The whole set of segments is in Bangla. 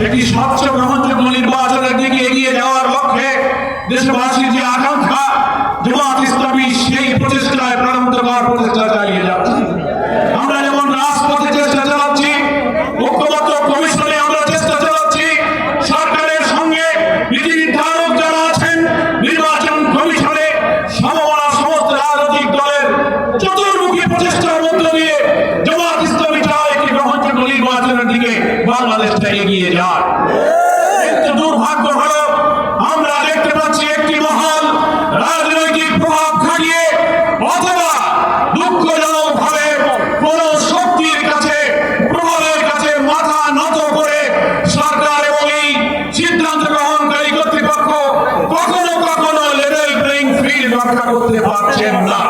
একটি স্বচ্ছ গ্রহণযোগ্য নির্বাচনের দিকে এগিয়ে যাওয়ার লক্ষ্যে দেশবাসীর যে আকাঙ্ক্ষা, জামাত ইসলামী সেই প্রচেষ্টায় প্রাণান্তকর প্রচেষ্টা পথে এগিয়ে যান দুর্ভাগ্য হলো, আমরা দেখতে পাচ্ছি একটি মহল, রাজনৈতিক প্রভাব খাটিয়ে অথবা দুঃখজনক ভাবে কোন শক্তির কাছে, প্রভাবের কাছে মাথা নত করে সরকার এবং এই সিদ্ধান্ত গ্রহণকারী কর্তৃপক্ষ কখনো কখনো লেভেল প্লেইং ফিল্ড রক্ষা করতে পারছেন না।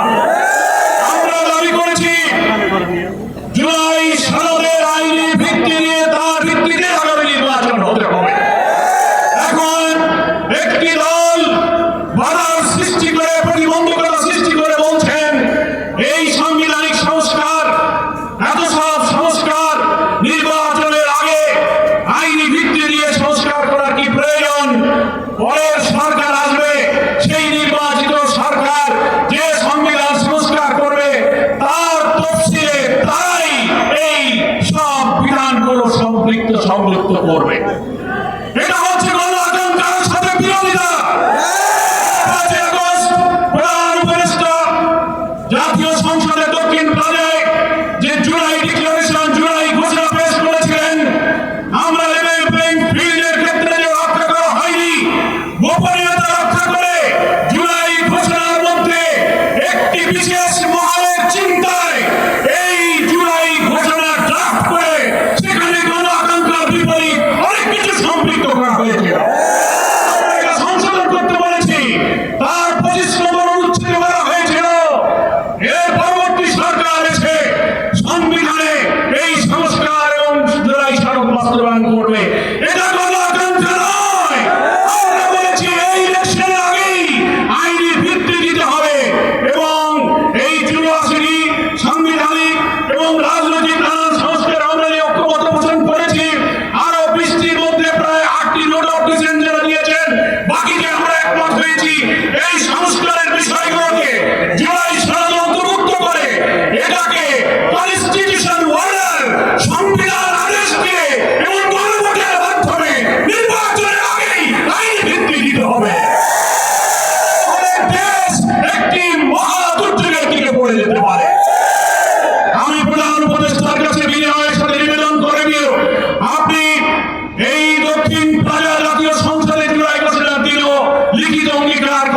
বিলার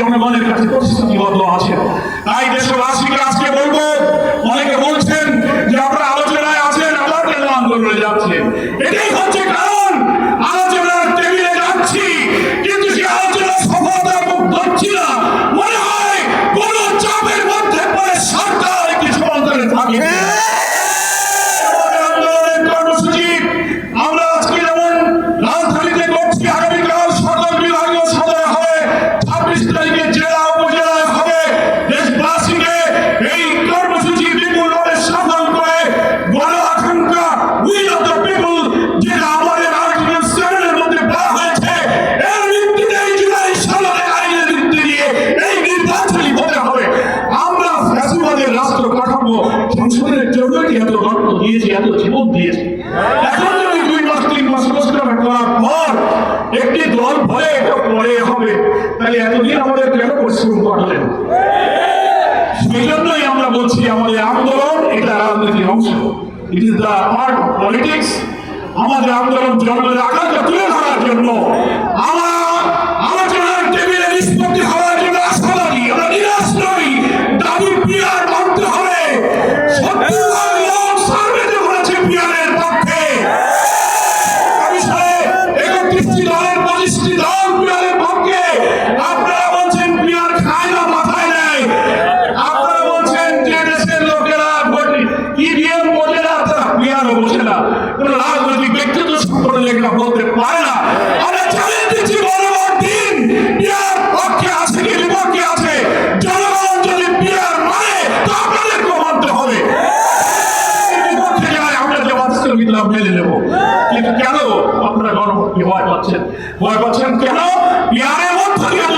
জনগণের কাছে প্রতিশ্রুতিবদ্ধ আছেন তাই দেশবাসীকে আজকে বলব, অনেকে বলছেন যে আপনারা আলোচনায় আছেন আবার কেন আন্দোলনে যাচ্ছেন? এটাই হচ্ছে কারণ। দিয়েছি এত জীবন দিয়েছি। এখন যদি দুই মাস, তিন মাস রোজগার করার পর একটি দল ভয়ে এটা পরে হবে, তাহলে এতদিন আমাদের কেন পরিশ্রম করলেন? সেই জন্যই আমরা বলছি, আমাদের আন্দোলন এটা রাজনীতির অংশ। It is the part of politics আমাদের আন্দোলন জন্মের আকাঙ্ক্ষা তুলে ধরার জন্য আমার ওই বলছেন কেন পিয়ারের মধ্য দিয়ে